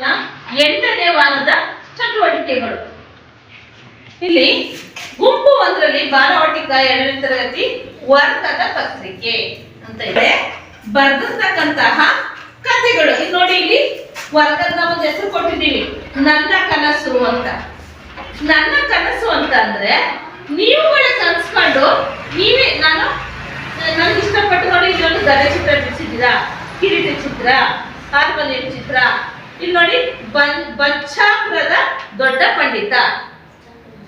ಎಂಟನೇ ವಾರದ ಚಟುವಟಿಕೆಗಳು. ಇಲ್ಲಿ ಗುಂಪು ಒಂದರಲ್ಲಿ ಬಾಲವಾಟಿಕ ಎರಡನೇ ತರಗತಿ ವರ್ಗದ ಪತ್ರಿಕೆ ಅಂತ ಇದೆ. ಬರೆದಿರ್ತಕ್ಕಂತಹ ಕಥೆಗಳು. ಇಲ್ಲಿ ನೋಡಿ ಇಲ್ಲಿ ವರ್ಗದ ಒಂದು ಹೆಸರು ಕೊಟ್ಟಿದ್ದೀವಿ. ನನ್ನ ಕನಸು ಅಂತ. ನನ್ನ ಕನಸು ಅಂತ ಅಂದ್ರೆ ನೀವುಗಳೇ ಕನ್ಸ್ಕೊಂಡು ನೀವೇ ನಾನು, ನನಗೆ ಇಷ್ಟಪಟ್ಟು ನೋಡಿ ಒಂದು ಗದೆ ಚಿತ್ರ ಬಿಡಿಸಿದ್ದೀರಾ? ಕಿರೀಟ ಚಿತ್ರ, ಹಾರ್ಮೋನಿಯಂ ಚಿತ್ರ ಇಲ್ಲಿ ನೋಡಿ ಬಚ್ಚಾಪುರದ ದೊಡ್ಡ ಪಂಡಿತ.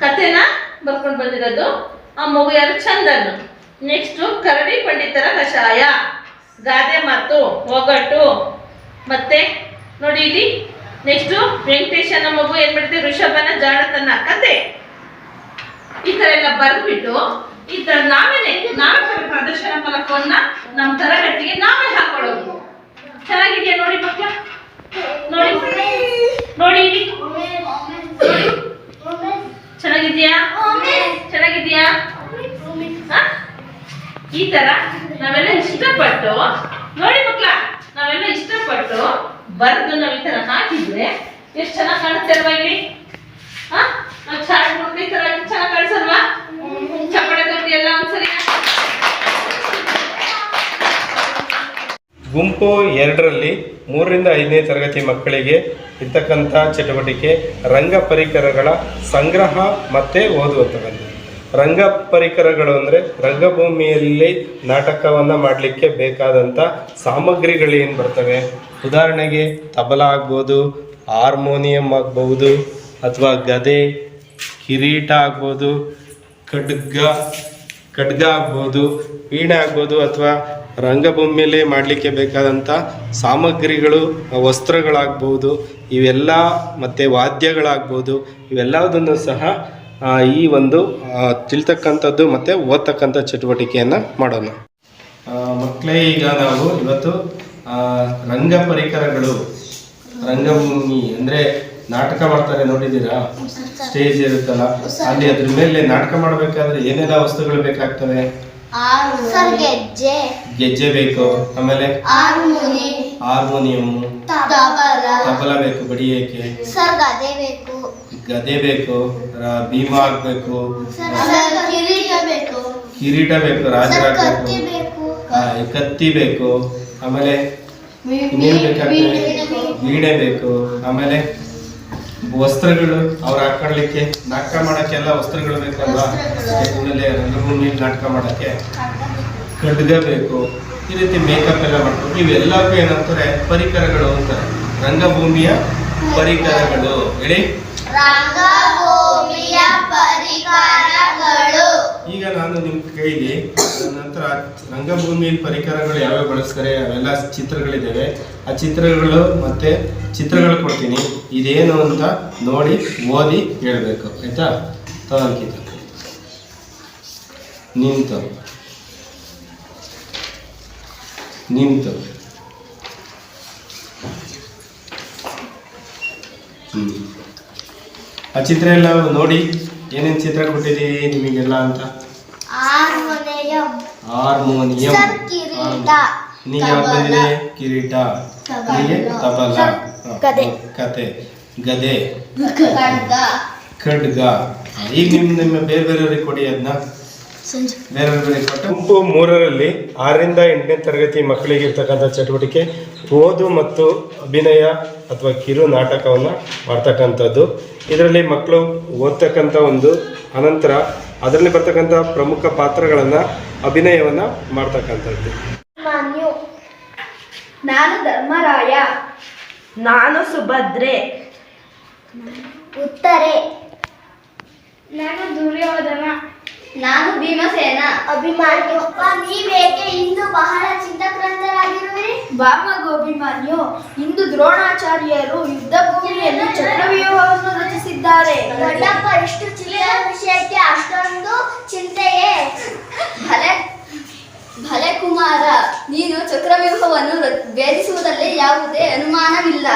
ಕಥೆನ ಬರ್ಕೊಂಡು ಬಂದಿರೋದು. ಆ ಮಗು ಯಾರು? ಚಂದನ್ ನೆಕ್ಸ್ಟ್ ಕರಡಿ ಪಂಡಿತರ ಕಷಾಯ. ಗಾದೆ ಮಾತು, ಒಗಟು. ಮತ್ತೆ ನೋಡಿ ಇಲ್ಲಿ ನೆಕ್ಸ್ಟ್ ವೆಂಕಟೇಶನ ಮಗು ಏನ್ ಮಾಡ್ತೀವಿ ಋಷಭನ ಜಾಣತನ ಕತೆ. ಈ ತರ ಎಲ್ಲ ಬರ್ಬಿಟ್ಟು ಈ ತರ ನಾವೇನೆ ನಾವೇ ಪ್ರದರ್ಶನ ಫಲಕವನ್ನ ನಮ್ಮ ತರಗತಿಗೆ ನಾವೇ ಹಾಕೊಳ್ಳೋದು. ಚೆನ್ನಾಗಿದೆಯಾ ನೋಡಿ ಮಕ್ಕಳ? ನೋಡಿ. ನೋಡಿ ಇಲ್ಲಿ. ಚೆನ್ನಾಗಿದ್ಯಾ ಚೆನ್ನಾಗಿದ್ಯಾ? ಈ ತರ ನಾವೆಲ್ಲ ಇಷ್ಟಪಟ್ಟು, ನೋಡಿ ಮಕ್ಕಳ ನಾವೆಲ್ಲ ಇಷ್ಟಪಟ್ಟು ಬರೆದು ನಾವ್ ಈ ತರ ಹಾಕಿದ್ರೆ ಎಷ್ಟು ಚೆನ್ನಾಗಿ ಕಾಣುತ್ತೆ ಅಲ್ವಾ ಇಲ್ಲಿ ಹ? ನಾವ್ ಚಾರ್ಟ್ ಮೂಲಕ ಈ ತರ ಚೆನ್ನಾಗಿ ಕಾಣಿಸಲ್ವಾ ಚಪ್ಪಡೆ ತಟ್ಟಿ ಎಲ್ಲ ಒಂದ್ಸರಿ ಗುಂಪು ಎರಡರಲ್ಲಿ ಮೂರರಿಂದ ಐದನೇ ತರಗತಿ ಮಕ್ಕಳಿಗೆ ಇರ್ತಕ್ಕಂಥ ಚಟುವಟಿಕೆ ರಂಗ ಪರಿಕರಗಳ ಸಂಗ್ರಹ ಮತ್ತು ಓದುವಂಥದ್ದು ರಂಗ ಪರಿಕರಗಳು ಅಂದರೆ ರಂಗಭೂಮಿಯಲ್ಲಿ ನಾಟಕವನ್ನು ಮಾಡಲಿಕ್ಕೆ ಬೇಕಾದಂಥ ಸಾಮಗ್ರಿಗಳೇನು ಬರ್ತವೆ? ಉದಾಹರಣೆಗೆ ತಬಲ ಆಗ್ಬೋದು, ಹಾರ್ಮೋನಿಯಂ ಆಗ್ಬೋದು, ಅಥವಾ ಗದೆ, ಕಿರೀಟ ಆಗ್ಬೋದು, ಖಡ್ಗ ಖಡ್ಗ ಆಗ್ಬೋದು, ವೀಣೆ ಆಗ್ಬೋದು, ಅಥವಾ ರಂಗಭೂಮಿಯಲ್ಲಿ ಮಾಡಲಿಕ್ಕೆ ಬೇಕಾದಂಥ ಸಾಮಗ್ರಿಗಳು ವಸ್ತ್ರಗಳಾಗ್ಬೋದು ಇವೆಲ್ಲ ಮತ್ತು ವಾದ್ಯಗಳಾಗ್ಬೋದು ಇವೆಲ್ಲದನ್ನು ಸಹ ಈ ಒಂದು ತಿಳ್ತಕ್ಕಂಥದ್ದು ಮತ್ತು ಓದ್ತಕ್ಕಂಥ ಚಟುವಟಿಕೆಯನ್ನು ಮಾಡೋಣ. ಮಕ್ಕಳೇ ಈಗ ನಾವು ಇವತ್ತು ರಂಗ ಪರಿಕರಗಳು ರಂಗಭೂಮಿ ಅಂದರೆ ನಾಟಕ ಮಾಡ್ತಾರೆ ನೋಡಿದ್ದೀರಾ? ಸ್ಟೇಜ್ ಇರುತ್ತಲ್ಲ ಅಲ್ಲಿ ಅದ್ರ ಮೇಲೆ ನಾಟಕ ಮಾಡಬೇಕಾದ್ರೆ ಏನೆಲ್ಲ ವಸ್ತುಗಳು ಬೇಕಾಗ್ತವೆ? ಸರ್ ಗೆಜ್ಜೆ. ಗೆಜ್ಜೆ ಬೇಕು. ಆಮೇಲೆ? Harmony harmonium tabla. ತಬಲ ಬೇಕು ಬಡಿಯಕ್ಕೆ ಸರ್ ಗದೆ ಬೇಕು. ಗದೆ ಬೇಕು. ರ- ಭೀಮ ಆಗ್ಬೇಕು. ಸರ್ ಕಿರೀಟ ಬೇಕು. ಕಿರೀಟ ಬೇಕು ಕತ್ತಿ ಬೇಕು. ಕತ್ತಿ ಬೇಕು. ಆಮೇಲೆ? ವೀಣೆ ಬೇಕು. ಆಮೇಲೆ? ವಸ್ತ್ರಗಳು ಅವ್ರು ಹಾಕೊಳ್ಳಿಕ್ಕೆ ನಾಟಕ ಮಾಡೋಕ್ಕೆಲ್ಲ ವಸ್ತ್ರಗಳು ಬೇಕಲ್ಲ ರಂಗಭೂಮಿಯಲ್ಲಿ ನಾಟಕ ಮಾಡಕ್ಕೆ ಖಡ್ಗ ಬೇಕು. ಈ ರೀತಿ ಮೇಕಪ್ ಎಲ್ಲ ಮಾಡ್ಕೊಂಡು ಇವೆಲ್ಲಕ್ಕೂ ಏನಂತಾರೆ? ಪರಿಕರಗಳು ಅಂತಾರೆ. ರಂಗಭೂಮಿಯ ಪರಿಕರಗಳು. ಹೇಳಿ? ರಂಗಭೂಮಿಯ ಈಗ ನಾನು ನಿಮ್ಮ ಕೈಲಿ ನಂತರ ರಂಗಭೂಮಿಯಲ್ಲಿ ಪರಿಕರಗಳು ಯಾವ್ಯಾವ ಬಳಸ್ತಾರೆ, ಅವೆಲ್ಲ ಚಿತ್ರಗಳಿದ್ದಾವೆ. ಆ ಚಿತ್ರಗಳು ಮತ್ತೆ ಚಿತ್ರಗಳು ಕೊಡ್ತೀನಿ. ಇದೇನು ಅಂತ ನೋಡಿ, ಓದಿ ಹೇಳ್ಬೇಕು. ಆಯ್ತಾ? ತಂಕಿತ ನಿಂತು. ನಿಂತು. ಆ ಚಿತ್ರ ಎಲ್ಲ ನೋಡಿ, ಏನೇನು ಚಿತ್ರ ಕೊಟ್ಟಿದ್ದೀವಿ ನಿಮಗೆಲ್ಲ ಅಂತ? ಹಾರ್ಮೋನಿಯಂ. ಹಾರ್ಮೋನಿಯಂ. ಸರ್ ಕಿರೀಟ. ನೀ ಯಾವ್ದು ಬಂದಿದೆ? ಕಿರೀಟ. ತಬಲ. ನಿನಗೆ ತಬಲ. ಕತೆ ಗದೆ. ಖಡ್ಗ. ಈಗ ನಿಮ್ ನಿಮ್ಮ ಬೇರೆ ಬೇರೆಯವ್ರಿಗೆ ಕೊಡಿ ಅದನ್ನ ಬೇರೆ ಬೇರೆ ಕೊಟ್ಟು. ಗುಂಪು ಮೂರರಲ್ಲಿ ಆರರಿಂದ ಎಂಟನೇ ತರಗತಿ ಮಕ್ಕಳಿಗೆ ಇರ್ತಕ್ಕಂಥ ಚಟುವಟಿಕೆ ಓದು ಮತ್ತು ಅಭಿನಯ ಅಥವಾ ಕಿರು ನಾಟಕವನ್ನು ಮಾಡ್ತಕ್ಕಂಥದ್ದು. ಇದರಲ್ಲಿ ಮಕ್ಕಳು ಓದ್ತಕ್ಕಂಥ ಒಂದು ಅನಂತರ ಅದರಲ್ಲಿ ಬರ್ತಕ್ಕಂಥ ಪ್ರಮುಖ ಪಾತ್ರಗಳನ್ನ ಅಭಿನಯವನ್ನು ಮಾಡ್ತಕ್ಕಂಥದ್ದು. ನಾನು ಧರ್ಮರಾಯ. ನಾನು ಸುಭದ್ರೆ. ಉತ್ತರೆ. ನಾನು ದುರ್ಯೋಧನ. ನಾನು ಭೀಮಸೇನ. ಅಭಿಮಾನ್ಯು. ನೀವೇಕೆ ಇಂದು ಬಹಳ ಚಿಂತಕ್ರಾಂತರಾಗಿರುವಿರಿ? ಬಾಮಗು ಅಭಿಮಾನಿಯು ಇಂದು ದ್ರೋಣಾಚಾರ್ಯರು ಯುದ್ಧ ಭೂಮಿಯಲ್ಲಿ ಚಕ್ರವ್ಯೂಹವನ್ನು ರಚಿಸಿದ್ದಾರೆ. ದೊಡ್ಡಪ್ಪ ಇಷ್ಟು ಚಿಲಿಯ ವಿಷಯಕ್ಕೆ ಅಷ್ಟೊಂದು ಚಿಂತೆಯೇ. ಭಲೆ ಭಲೆ ಕುಮಾರ ನೀನು ಚಕ್ರವ್ಯೂಹವನ್ನು ಭೇದಿಸುವುದರಲ್ಲಿ ಯಾವುದೇ ಅನುಮಾನವಿಲ್ಲ.